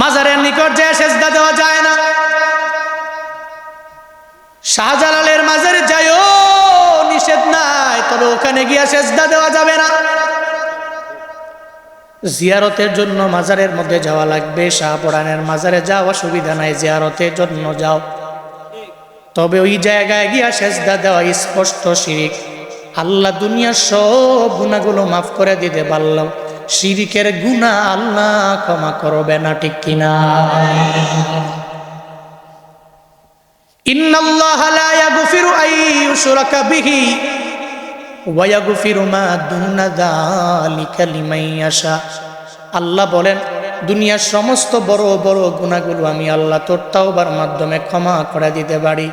মাজারের নিকট যে সেজদা দেওয়া যায় না। শাহজালালের মাজারে যাই যাইও, নিষেধ নাই, তবে ওখানে গিয়া সেজদা দেওয়া যাবে না। জিয়ারতের জন্য মাজারের মধ্যে যাওয়া লাগবে, শাহপুরানের মাজারে যাওয়া সুবিধা নাই, জিয়ারতের জন্য যাও। তবে ওই জায়গায় গিয়া সেজদা দেওয়া স্পষ্ট শিরিক। আল্লাহ দুনিয়ার সব গুণাগুলো মাফ করে দিতে পারলাম। শিরিকের গুণা আল্লাহ ক্ষমা করবে না, ঠিক কিনা? ইন্নাল্লাহ বিহি ওয়া আল্লাহ বলেন, দুনিয়ার সমস্ত বড় বড় গুণাগুলো আমি আল্লাহ তোর তাওবার মাধ্যমে ক্ষমা করে দিতে পারি।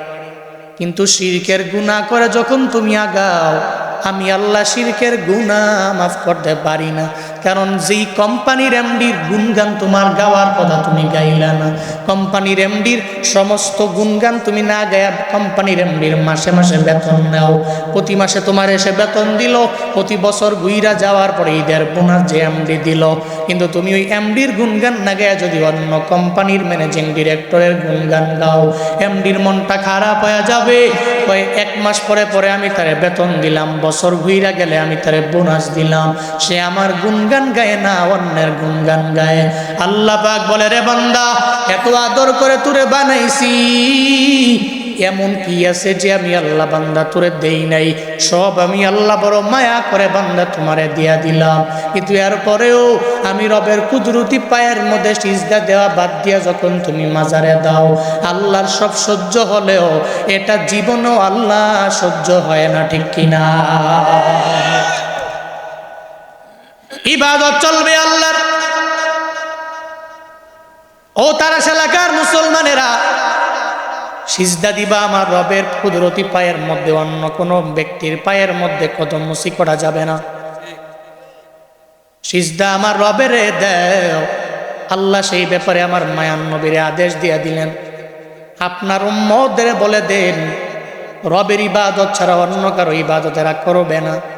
কিন্তু শিরকের গুণা করে যখন তুমি আগাও, আমি আল্লাহ শিরকের গুণা মাফ করতে পারি না। কারণ যেই কোম্পানির এমডির গুণগান তোমার গাওয়ার কথা তুমি গাইলা না। কোম্পানির এমডির সমস্ত গুণগান তুমি না গায়া কোম্পানির এমডির মাসে মাসে বেতন নাও। প্রতি মাসে তোমার এসে বেতন দিল, প্রতি বছর গুইরা যাওয়ার পরে ঈদের বোনাস যে এমডি দিল। কিন্তু তুমি ওই এমডির গুণগান না গায়া যদি অন্য কোম্পানির ম্যানেজিং ডিরেক্টরের গুণগান গাও এমডির মনটা খারাপ হয়ে যাবে। এক মাস পরে পরে আমি তারে বেতন দিলাম, বছর ঘুইরা গেলে আমি তারে বোনাস দিলাম। সে আমার গুণগান গায় না, অন্যের গুণগান গায়। আল্লাহ পাক বলে, রে বান্দা, এত আদর করে তুরে বানাইছি। এমন কি আছে যে আমি আল্লাহ বান্দা তোরে দেই নাই? সব আমি আল্লাহ বড় মায়া করে বান্দা তোমারে দিয়া দিলাম। কিন্তু এর পরেও আমি রবের কুদরতি পায়ের মধ্যে সিজদা দেওয়া বাদ দিয়া যখন তুমি মাজারে দাও, আল্লাহর সব সহ্য হলেও এটা জীবনও আল্লাহ সহ্য হয় না, ঠিক কিনা? ইবাদত চলবে আল্লাহর। ও তারা এলাকার মুসলমানেরা, সিজদা দিবা আমার রবের কুদরতি পায়ের মধ্যে, অন্য কোনো ব্যক্তির পায়ের মধ্যে কদম মুসি করা যাবে না। সিজদা আমার রবের আল্লাহ সেই ব্যাপারে আমার মায়ান নবীরে আদেশ দিয়া দিলেন। আপনার উম্মদের বলে দেন, রবের ইবাদত ছাড়া অন্য কারও ইবাদত এরা করবে না।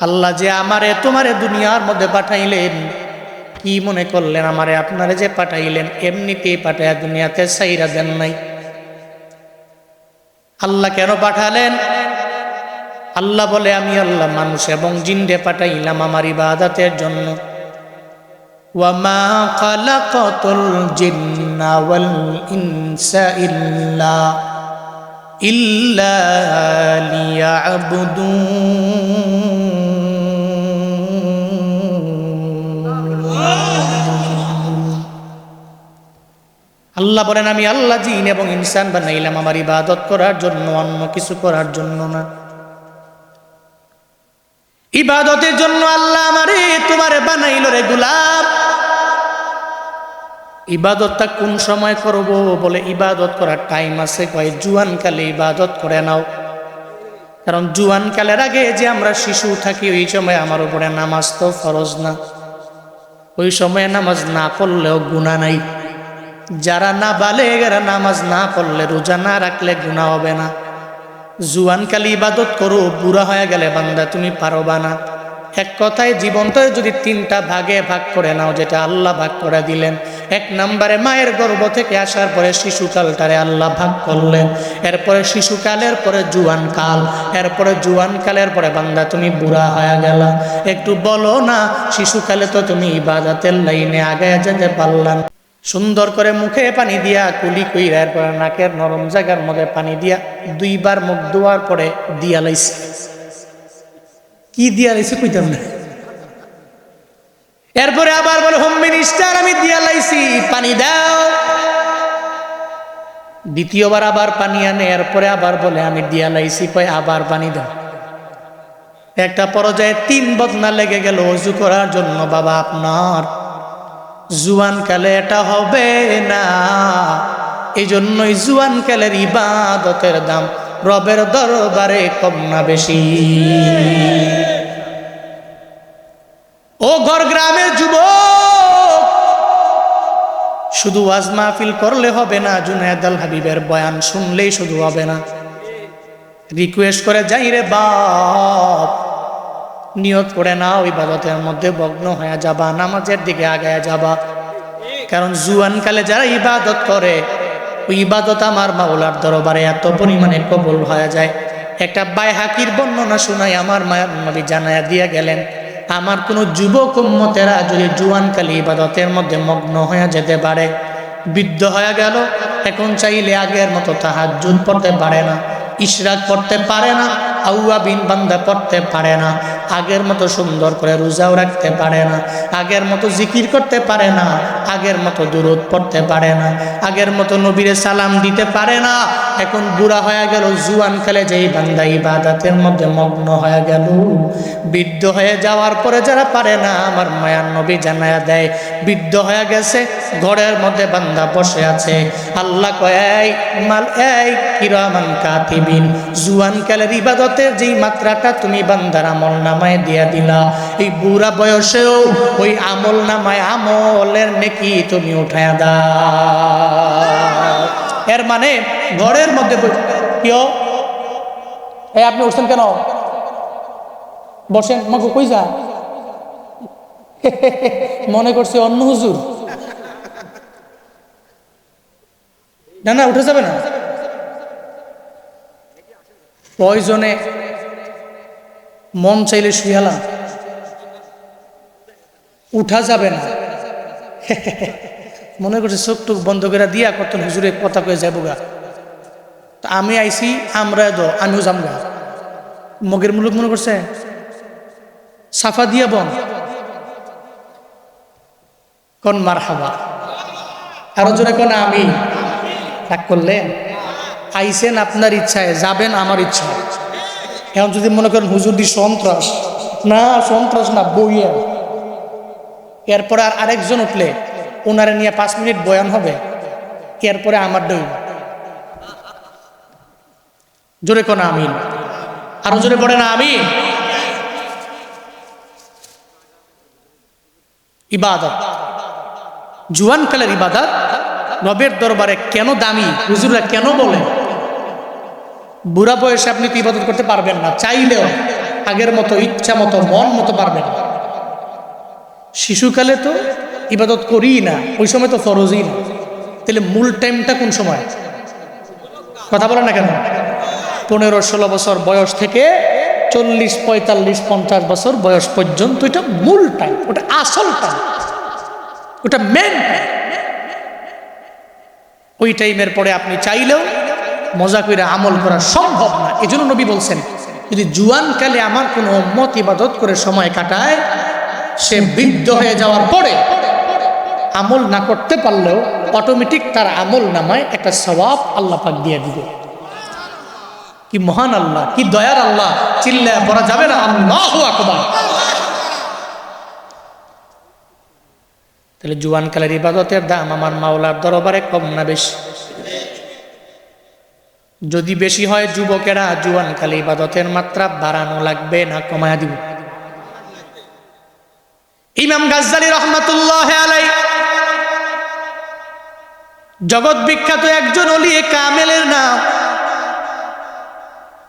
আল্লাহ যে আমারে, তোমারে দুনিয়ার মধ্যে পাঠাইলেন, কি মনে করলেন আমারে? আপনারে যে পাঠাইলেন, এমনিতেই পাঠাইয়া দুনিয়াতে সাইরা দেন নাই। আল্লাহ কেন পাঠালেন? আল্লাহ বলে, আমি আল্লাহ মানুষ এবং জিন্ডে পাঠাইলাম আমার ইবাদতের জন্য। ওয়ামা জিন্না ইনসা ইল্লা ইল্লা আল্লাহ বলেন, আমি আল্লাহ জিন এবং ইনসান বানাইলাম। আমার ইবাদত করার জন্য, অন্য কিছু করার জন্য না। ইবাদতের জন্য আল্লাহ আমারে তোমারে বানাইল রে গুলাম ইবাদতটা কোন সময় করব বলে ইবাদত করার টাইম আছে কয়, জুয়ান কালে ইবাদত করে নাও। কারণ জুয়ান কালের আগে যে আমরা শিশু থাকি, ওই সময় আমার উপরে নামাজ তো ফরজ না। ওই সময় নামাজ না পড়লেও গুণা নাই। যারা না বালে এরা নামাজ না পড়লে রোজা না রাখলে গুণা হবে না। জুয়ান কালি ইবাদত করো, বুড়া হয়ে গেলে বান্দা তুমি পারবা না। এক কথায় জীবনটা যদি তিনটা ভাগে ভাগ করে নাও, যেটা আল্লাহ ভাগ করে দিলেন। এক নম্বরে মায়ের গর্ভ থেকে আসার পরে শিশুকালটারে আল্লাহ ভাগ করলেন। এরপরে শিশুকালের পরে জুয়ান কাল, এরপরে জুয়ান কালের পরে বান্দা তুমি বুড়া হয়ে গেলা। একটু বলো না, শিশুকালে তো তুমি ইবাদতের লাইনে আগে যেতে পারলাম সুন্দর করে মুখে পানি দিয়া কুলি কইরা এরপরে নাকের নরম জায়গার মধ্যে পানি দিয়া দুইবার মুখ ধোয়ার পরে দিয়া লাইছে। কি দিয়া লাইছে কইতাম না। এরপরে আবার বলে, হোম মিনিস্টার আমি দিয়া লাইছি, পানি দাও। দ্বিতীয়বার আবার পানি আনে, এরপরে আবার বলে, আমি দিয়া লাইছি, কয়, আবার পানি দাও। একটা পর্যায়ে তিন বদনা লেগে গেল, অজু করার জন্য বাবা আপনার জুয়ান কালে এটা হবে না। এই জন্যই জুয়ান কালের ইবাদতের দাম রবের দরবারে কম না বেশি। ও ঘর গ্রামের যুবক, শুধু ওয়াজ মাহফিল করলে হবে না, জুনায়দ আল হাবিবের বয়ান শুনলেই শুধু হবে না। রিকোয়েস্ট করে, যাই রে বাপ নিয়ত করে নাও ইবাদতের মধ্যে ভগ্ন হয়ে যাবা, নামাজের দিকে আগায় যাবা। কারণ জুয়ানকালে যারা ইবাদত করে, ওই ইবাদত আমার মাওলার দরবারে এত পরিমাণে কবুল হয়ে যায়। একটা বাইহাকির বর্ণনা শোনাই আমার মায়ের নবী জানায়া দিয়ে গেলেন, আমার কোনো যুবক উম্মতেরা যদি জুয়ানকালে ইবাদতের মধ্যে মগ্ন হয়ে যেতে পারে, বৃদ্ধ হয়ে গেল, এখন চাইলে আগের মতো তাহার জুন পড়তে পারে না, ইশরাক পড়তে পারে না আউয়া বিন বান্দা পড়তে পারে না। আগের মতো সুন্দর করে রোজাও রাখতে পারে না, আগের মতো জিকির করতে পারে না, আগের মতো দূরত পড়তে পারে না, আগের মতো নবীরে সালাম দিতে পারে না এখন বুড়া হয়ে গেল, জুয়ান খেলে যেই বান্দা ইবাদাতের মধ্যে মগ্ন হয়ে গেল। বৃদ্ধ হয়ে যাওয়ার পরে যারা পারে না, আমার মায়ার নবী জানায়া দেয়, বৃদ্ধ হয়ে গেছে, ঘরের মধ্যে বান্দা বসে আছে। আল্লাহ কয় মাল, এই কিরামান কাতিবিন, জুয়ান কালের ইবাদতের যেই মাত্রাটা তুমি বান্দার আমল নামায় দিয়া দিলা। এই বুড়া বয়সেও ওই আমল নামায় আমলের নেকি তুমি উঠায় দাও। এর মানে ঘরের মধ্যে কেউ এই আপনি উঠছেন কেন? বসেন, মাকে, কই যা মনে করছে অন্য হুজুর। না না, উঠে যাবে না। প্রয়োজনে মন চাইলে শুয়ালাম উঠা যাবে না। মনে করছে চোখ টুক বন্ধ করে দিয়া কত হুজুরে কথা কয়ে যাব গা। তা আমি আইছি আমরা দ, আমিও যাম গা। মগের মুলুক মনে করছে? সাফা দিয়া বন। কোন মার হাবা আরও জনে কোন আমি। রাগ করলেন? আইসেন আপনার ইচ্ছায়, যাবেন আমার ইচ্ছা। এখন যদি মনে করেন হুজুর দি সন্ত্রাস। না সন্ত্রাস না বইয়া এরপরে আর আরেকজন উঠলে। ওনারে নিয়ে পাঁচ মিনিট বয়ান হবে, এরপরে আমার ডই জোরে কোন আমিন। আরও জোরে পড়ে না আমি ইবাদত। জুয়ান কালের ইবাদত, নবের দরবারে কেন দামি, হুজুররা কেন বলে? বুড়া বয়সে আপনি তো ইবাদত করতে পারবেন না, চাইলেও আগের মতো ইচ্ছা মতো, মন মতো পারবেন শিশুকালে তো ইবাদত করি না, ওই সময় তো ফরজই না। তাহলে মূল টাইমটা কোন সময়? কথা বলেন না কেন? পনেরো, ষোলো বছর বয়স থেকে চল্লিশ, পঁয়তাল্লিশ, পঞ্চাশ বছর বয়স পর্যন্ত এটা মূল টাইম ওটা আসল টাইম ওটা মেন টাইম ওই টাইমের পরে আপনি চাইলেও মজা করে আমল করা সম্ভব না। জন্য নবী বলছেন, যদি জুয়ান কালে আমার কোনো মত ইবাদত করে সময় কাটায়, সে বৃদ্ধ হয়ে যাওয়ার পরে আমল না করতে পারলেও অটোমেটিক তার আমল নামায় একটা স্বভাব আল্লাহ পাক দিয়ে দিবে। কি মহান আল্লাহ, কি দয়ার আল্লাহ, চিল্লা পড়া যাবে না, আল্লাহ আকবার। তাহলে জুয়ান কালের ইবাদতের দাম আমার মাওলার দরবারে কম না বেশি? যদি বেশি হয় যুবকেরা জুয়ান কালে ইবাদতের মাত্রা বাড়ানো লাগবে না কমায় দিব। ইমাম গাজ্জালি রহমাতুল্লাহ আলাই জগৎ বিখ্যাত একজন অলিয়ে কামেলের নাম।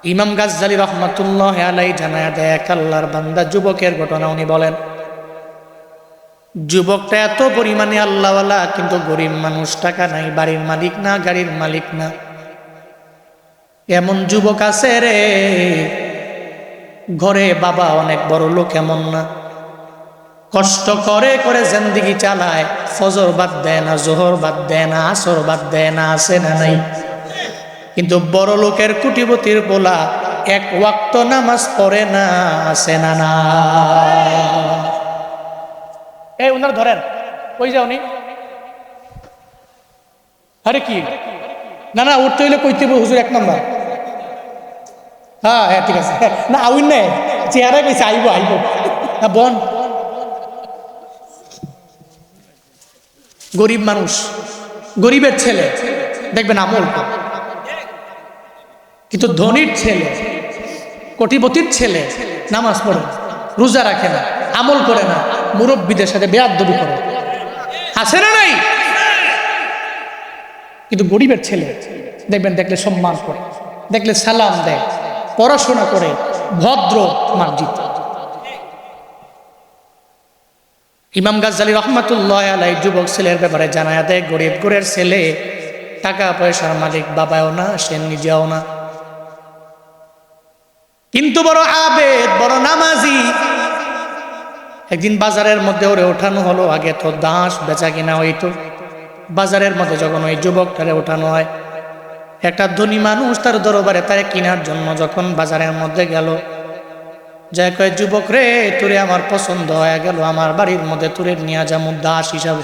ইমাম গাজ্জালি রহমাতুল্লাহ আলাই জানায়া দেয় এক আল্লাহর বান্দা যুবকের ঘটনা উনি বলেন। যুবকটা এত পরিমাণে আল্লাহওয়ালা, কিন্তু গরিব মানুষ টাকা নাই, বাড়ির মালিক না, গাড়ির মালিক না। এমন যুবক আছে রে, ঘরে বাবা অনেক বড় লোক এমন না। কষ্ট করে করে জিন্দিগি চালায়, ফজর বাদ দেয় না, জোহর বাদ দেয় না, আসর বাদ দেয় না, আসে না নাই। কিন্তু বড় লোকের কুটিপতির বলা এক ওয়াক্ত নামাজ পড়ে না, আসে না না। এই ওনার ধরেন, কই যাও নি? আরে কি? না না, উঠতে হইলে কইতে হুজুর এক নম্বর। হ্যাঁ হ্যাঁ ঠিক আছে। না, আউন নে, চেয়ারে কইছে, আইব আইব। না বন। গরিব মানুষ, গরিবের ছেলে, দেখবেন আমল কিন্তু ধনির ছেলে, কোটিপতির ছেলে নামাজ পড়ে রোজা রাখে না, আমল করে না, মুরব্বীদের সাথে বেয়াদবি করে। আছে না নাই? কিন্তু গরিবের ছেলে, দেখবেন দেখলে সম্মান করে, দেখলে সালাম দেয়, পড়াশোনা করে, ভদ্র মার্জিত। ইমাম গাজ্জালি রহমাতুল্লাহ আলাই যুবক ছেলের ব্যাপারে জানায় দেয়, গরিব গরের ছেলে, টাকা পয়সার মালিক বাবাও না, সে নিজেও না। কিন্তু বড় আবেদ, বড় নামাজি। একদিন বাজারের মধ্যে ওরে ওঠানো হলো, আগে তো দাস বেচা কিনা হইতো। বাজারের মধ্যে যখন ওই যুবকটারে ওঠানো হয়, একটা ধনী মানুষ তার দরবারে তারে কেনার জন্য যখন বাজারের মধ্যে গেল যাই কয়, যুবক রে, তোরে আমার পছন্দ হয়ে গেল। আমার বাড়ির মধ্যে তোরে নিয়ে যাব দাস হিসাবে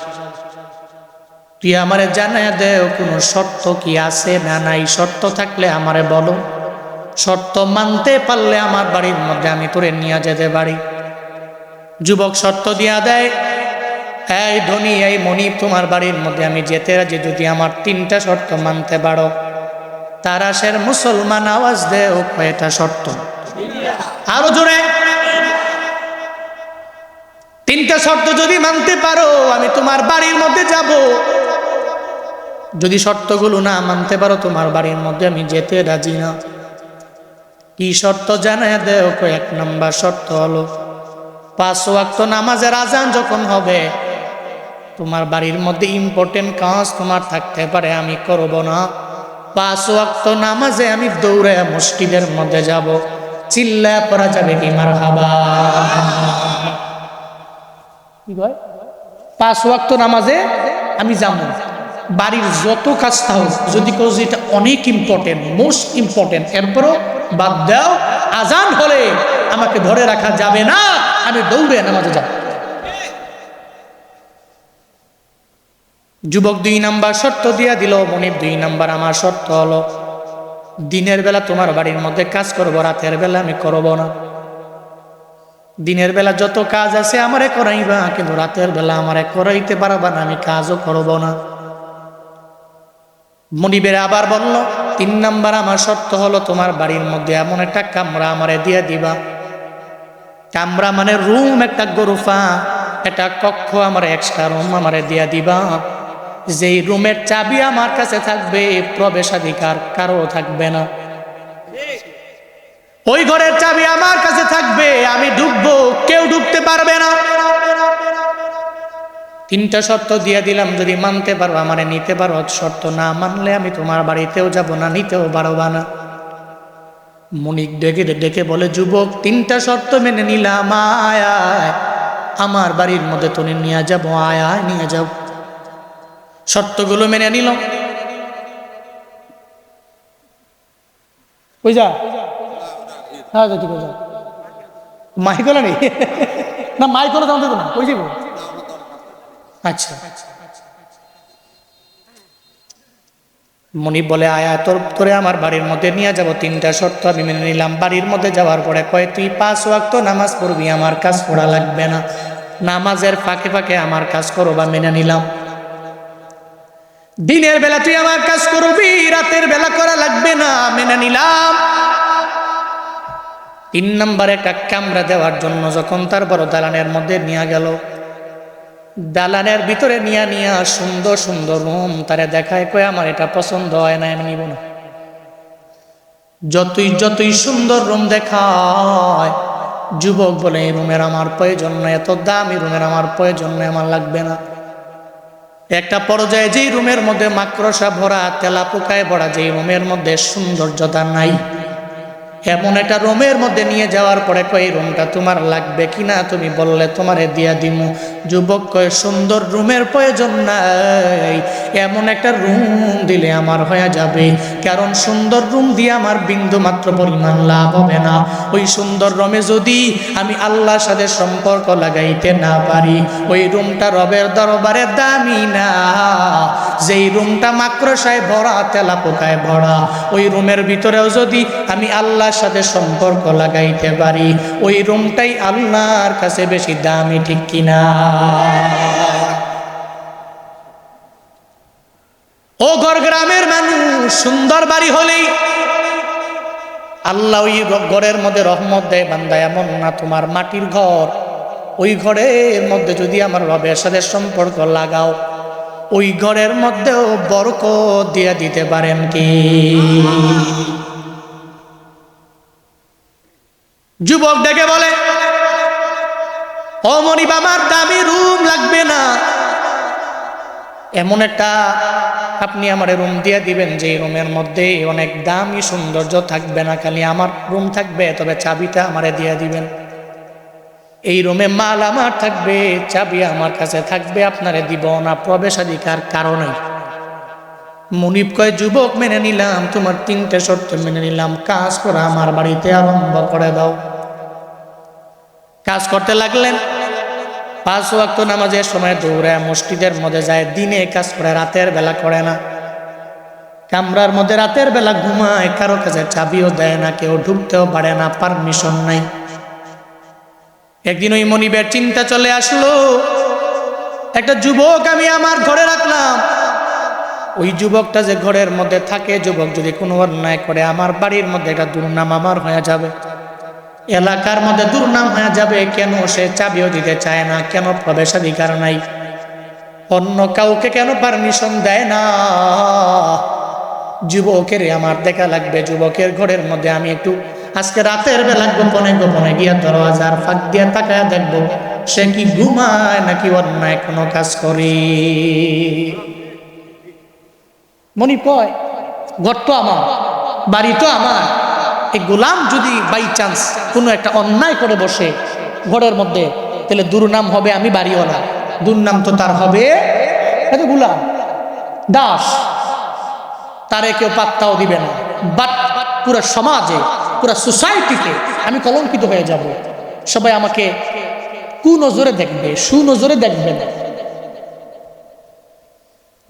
তুই আমারে জানায় দে কোনো শর্ত কি আছে না নাই? শর্ত থাকলে আমারে বলো। শর্ত মানতে পারলে আমার বাড়ির মধ্যে আমি তোরে নিয়ে যেতে পারি। যুবক শর্ত দিয়া দেয়, এই ধনী, এই মনিব তোমার বাড়ির মধ্যে আমি যেতে রাজি। যদি আমার তিনটা শর্ত মানতে পারো তারা সের মুসলমান আওয়াজ দে ও কয়টা শর্ত? আরও জোরে। তিনটা শর্ত যদি মানতে পারো, আমি তোমার বাড়ির মধ্যে যাব। যদি শর্তগুলো না মানতে পারো, তোমার বাড়ির মধ্যে আমি যেতে রাজি না। কি শর্ত জানায় দেও এক নম্বর শর্ত হলো, পাঁচ ওয়াক্ত নামাজের আজান যখন হবে, তোমার বাড়ির মধ্যে ইম্পর্টেন্ট কাজ তোমার থাকতে পারে, আমি করব না। পাঁচ ওয়াক্ত নামাজে আমি দৌড়ে মসজিদের মধ্যে যাব। চিল্লা পড়া যাবে কি? মার হাবা কি কয়? পাঁচ ওয়াক্ত নামাজে আমি যাব। বাড়ির যত কাজ থাক যদি কেউ যেটা অনেক ইম্পর্টেন্ট মোস্ট ইম্পর্টেন্ট এরপরও বাদ দাও, আজান হলে আমাকে ধরে রাখা যাবে না, আমি দৌড়ে নামাজে যাব। যুবক দুই নাম্বার শর্ত দিয়া দিল মনিব দুই নাম্বার আমার শর্ত হলো দিনের বেলা তোমার বাড়ির মধ্যে কাজ করব, রাতের বেলা আমি করব না। দিনের বেলা যত কাজ আছে আমারে করাইবা, কিন্তু রাতের বেলা আমারে করাইতে পারবা না, আমি কাজও করব না। মনিবের আবার বলল, তিন নাম্বার আমার শর্ত হলো তোমার বাড়ির মধ্যে এমন একটা কামরা আমারে দিয়ে দিবা। কামরা মানে রুম, একটা গরুফা, একটা কক্ষ আমার এক্সট্রা রুম আমারে দিয়া দিবা। যেই রুমের চাবি আমার কাছে থাকবে, প্রবেশাধিকার কারও থাকবে না। ওই ঘরের চাবি আমার কাছে থাকবে, আমি ঢুকবো, কেউ ঢুকতে পারবে না। তিনটা শর্ত দিয়ে দিলাম, যদি মানতে পারো, আমারে নিতে পারো। শর্ত না মানলে আমি তোমার বাড়িতেও যাব না, নিতেও পারবা না। মনিক ডেকে ডেকে বলে, যুবক, তিনটা শর্ত মেনে নিলাম, আয় আমার বাড়ির মধ্যে তুমি নিয়ে যাব, আয় আয়, নিয়ে যাও। শর্তগুলো মেনে নিল। যা? হ্যাঁ নেই না? মাইক হলো জানতে তো না। ওই আচ্ছা। মনি বলে, আয়া, তোর তোরে আমার বাড়ির মধ্যে নিয়ে যাব তিনটা শর্ত। আমি মেনে নিলাম, বাড়ির মধ্যে যাওয়ার পরে কয়, তুই পাঁচ ওয়াক্ত নামাজ পড়বি, আমার কাজ পড়া লাগবে না। নামাজের ফাঁকে ফাঁকে আমার কাজ করো বা মেনে নিলাম। দিনের বেলা তুই আমার কাজ করবি, রাতের বেলা করা লাগবে না, মেনে নিলাম। তিন নম্বরে একটা কামরা দেওয়ার জন্য যখন তার বড় দালানের মধ্যে নিয়ে গেল, দালানের ভিতরে নিয়ে নিয়ে সুন্দর সুন্দর রুম তারে দেখায়, কয়ে, আমার এটা পছন্দ হয় না, আমি নিব না। যতই যতই সুন্দর রুম দেখায়, যুবক বলে, এই রুমের আমার প্রয়োজন নয়, এত দামি রুমের আমার প্রয়োজন আমার লাগবে না। একটা পর্যায়ে যেই রুমের মধ্যে মাকড়সা ভরা তেলা পোকায় ভরা যেই রুমের মধ্যে সৌন্দর্যতা নাই। এমন একটা রুমের মধ্যে নিয়ে যাওয়ার পরে কই রুমটা তোমার লাগবে কিনা? তুমি বললে তোমারে দিয়া দিমু। যুবক কয়, সুন্দর রুমের প্রয়োজন নাই। এমন একটা রুম দিলে আমার হয়ে যাবে। কারণ সুন্দর রুম দিয়ে আমার বিন্দু মাত্র পরিমাণ লাভ হবে না। ওই সুন্দর রুমে যদি আমি আল্লাহর সাথে সম্পর্ক লাগাইতে না পারি, ওই রুমটা রবের দরবারে দামি না। যেই রুমটা মাকড়সায় ভরা তেলা পোকায় ভরা, ওই রুমের ভিতরেও যদি আমি আল্লাহর সাথে সম্পর্ক লাগাইতে পারি, ওই রুমটাই আল্লাহর কাছে বেশি দামি, ঠিক কিনা? ও ঘর গ্রামের মানুষ, সুন্দর বাড়ি হলেই আল্লাহ ওই ঘরের মধ্যে রহমত দেয়, বান্দা, এমন না তোমার মাটির ঘর। ওই ঘরের মধ্যে যদি আমার রবের সাথে সম্পর্ক লাগাও ওই ঘরের মধ্যেও বরক দিয়ে দিতে পারেন কি? যুবক ডেকে বলে, ও মনিব, আমার দামি রুম লাগবে না। এমন একটা আপনি আমার রুম দিয়ে দিবেন যে রুমের মধ্যে অনেক দামি সৌন্দর্য থাকবে না, খালি আমার রুম থাকবে, তবে চাবিটা আমারে দিয়ে দিবেন। এই রুমে মাল আমার থাকবে, চাবি আমার কাছে থাকবে, আপনারে দিব না প্রবেশাধিকার কারণে মুনিব কয়, যুবক মেনে নিলাম, তোমার তিনটে শর্ত মেনে নিলাম, কাজ করা আমার বাড়িতে আরম্ভ করে দাও। কাজ করতে লাগলেন। পাঁচ ওয়াক্ত নামাজের সময় দৌড়ায় মসজিদের মধ্যে যায়, দিনে কাজ করে, রাতের বেলা করে না। কামরার মধ্যে রাতের বেলা ঘুমায়, কারও কাছে চাবিও দেয় না, কেউ ঢুকতেও পারে না, পারমিশন নাই। একদিন ওই মনিবের চিন্তা চলে আসলো। একটা যুবক আমি আমার ঘরে রাখলাম। ওই যুবকটা যে ঘরের মধ্যে থাকে, যুবক যদি কোনো অন্যায় করে, আমার বাড়ির মধ্যে একটা দুর্নাম আমার হয়ে যাবে। এলাকার মধ্যে দুর্নাম হয়ে যাবে, কেন সে চাবিও দিতে চায় না, কেন প্রবেশাধিকার নাই? অন্য কাউকে কেন পারমিশন দেয় না? যুবকের আমার দেখা লাগবে, যুবকের ঘরের মধ্যে আমি একটু আজকে রাতের বেলা গোপনে গোপনে গিয়া দরওয়াজার ফাঁক দিয়ে তাকায় দেখব, সে কি ঘুমায় নাকি অন্যায় কোনো কাজ করে? মনি কয়, ঘর তো আমার, বাড়ি তো আমার। এই গোলাম যদি বাই চান্স কোনো একটা অন্যায় করে বসে ঘরের মধ্যে, তাহলে দুর্নাম হবে আমি বাড়িওয়ালা। দুর্নাম তো তার হবে গোলাম। দাস, তারে কেউ পাত্তাও দিবে না। বাট পুরো সমাজে পুরো সোসাইটিতে আমি কলঙ্কিত হয়ে যাব। সবাই আমাকে কুনজরে দেখবে, সুনজরে দেখবে না।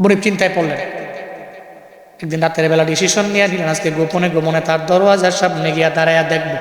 বড় চিন্তায় পড়লেন। একদিন রাতের বেলা ডিসিশন নিয়ে দিলেন, আজকে গোপনে গোপনে তার দরওয়াজার সামনে গিয়া দাঁড়াইয়া দেখব।